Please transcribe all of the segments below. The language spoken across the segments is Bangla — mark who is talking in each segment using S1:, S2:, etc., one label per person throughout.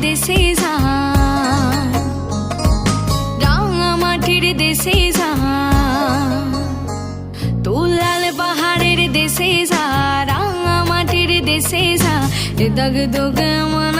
S1: দেশে যান। রাঙা মাটির দেশে যান। তুলাল পাহাড়ের দেশে যা রাঙা মাটির দেশে যা। দগ দগ মানায়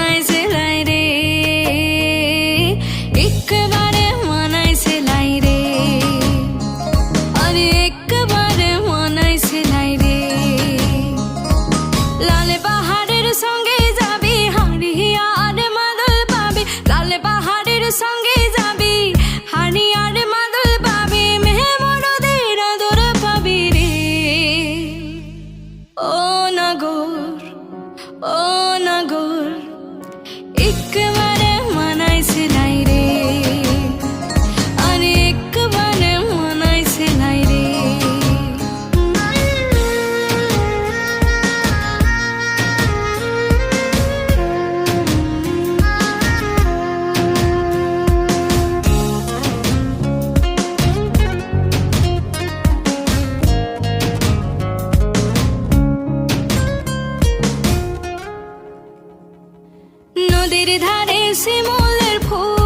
S1: নদীর ধারে শিমুলের ফুল।